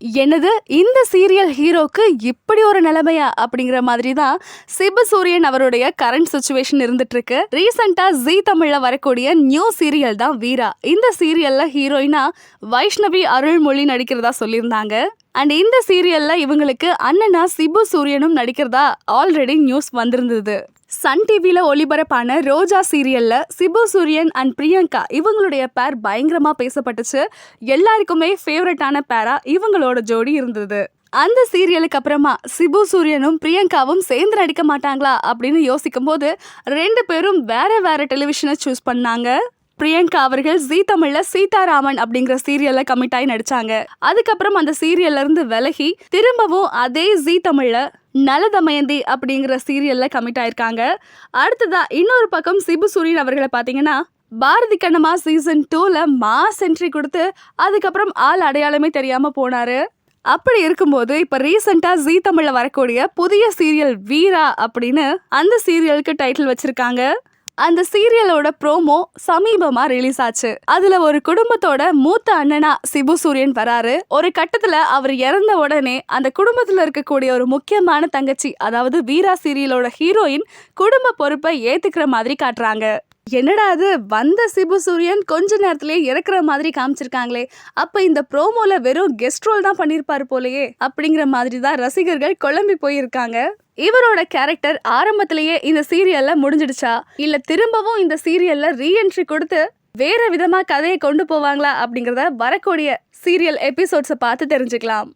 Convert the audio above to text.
என்னது இந்த சீரியல் ஹீரோக்கு இப்படி ஒரு நிலைமையா அப்படிங்கிற மாதிரி தான் சிபு சூரியன் அவருடைய கரண்ட் சுச்சுவேஷன் இருந்துட்டு இருக்கு ரீசெண்டா ஜி தமிழ்ல வரக்கூடிய நியூ சீரியல் தான் வீரா. இந்த சீரியல்ல ஹீரோயினா வைஷ்ணவி அருள்மொழி நடிக்கிறதா சொல்லியிருந்தாங்க. அண்ட் இந்த சீரியல்ல இவங்களுக்கு அண்ணனா சிபு சூரியனும் நடிக்கிறதா ஆல்ரெடி நியூஸ் வந்திருந்தது. சன் டிவியில் ஒளிபரப்பான ரோஜா சீரியல்ல சிபு சூரியன் அண்ட் பிரியங்கா இவங்களுடைய பேர் பயங்கரமா பேசப்பட்டுச்சு. எல்லாருக்குமே ஃபேவரட்டான பேரா இவங்களோட ஜோடி இருந்தது. அந்த சீரியலுக்கு அப்புறமா சிபு சூரியனும் பிரியங்காவும் சேர்ந்து நடிக்க மாட்டாங்களா அப்படின்னு யோசிக்கும் போது ரெண்டு பேரும் வேற வேற டெலிவிஷனை சூஸ் பண்ணாங்க. பிரியங்கா அவர்கள் ஜீ தமிழ்ல சீதாராமன் அப்படிங்கிற சீரியல்ல கமிட் ஆகி நடிச்சாங்க. அதுக்கப்புறம் அந்த சீரியல்ல இருந்து விலகி திரும்பவும் அதே ஜீ தமிழ்ல நலதமயந்தி அப்படிங்கிற சீரியல்ல கமிட் ஆயிருக்காங்க. அடுத்ததா இன்னொரு பக்கம் சிபு சூரியன் அவர்களை பாத்தீங்கன்னா பாரதி கண்ணம்மா சீசன் டூல மாஸ் என்ட்ரி கொடுத்து அதுக்கப்புறம் ஆள் அடையாளமே தெரியாம போனாரு. அப்படி இருக்கும்போது இப்ப ரீசெண்டா ஜீ தமிழ்ல வரக்கூடிய புதிய சீரியல் வீரா அப்படின்னு அந்த சீரியலுக்கு டைட்டில் வச்சிருக்காங்க. அந்த சீரியலோட ப்ரோமோ சமீபமா ரிலீஸ் ஆச்சு. அதுல ஒரு குடும்பத்தோட மூத்த அண்ணனா சிபு சூரியன் வராரு. ஒரு கட்டத்துல அவர் இறந்த உடனே அந்த குடும்பத்துல இருக்கக்கூடிய ஒரு முக்கியமான தங்கச்சி அதாவது வீரா சீரியலோட ஹீரோயின் குடும்ப பொறுப்பை ஏத்துக்கிற மாதிரி காட்டுறாங்க. என்னடா அது? வந்த சிபு சூரியன் கொஞ்ச நேரத்திலேயே இறக்குற மாதிரி காமிச்சிருக்காங்களே. அப்ப இந்த ப்ரோமோல வெறும் கெஸ்ட் ரோல் தான் பண்ணிருப்பாரு போலயே அப்படிங்கிற மாதிரி தான் ரசிகர்கள் குழம்பி போயிருக்காங்க. இவரோட கேரக்டர் ஆரம்பத்திலேயே இந்த சீரியல்ல முடிஞ்சிடுச்சா? இல்ல திரும்பவும் இந்த சீரியல்ல ரீஎன்ட்ரி கொடுத்து வேற விதமா கதையை கொண்டு போவாங்களா அப்படிங்கறத வரக்கூடிய சீரியல் எபிசோட்ஸை பார்த்து தெரிஞ்சுக்கலாம்.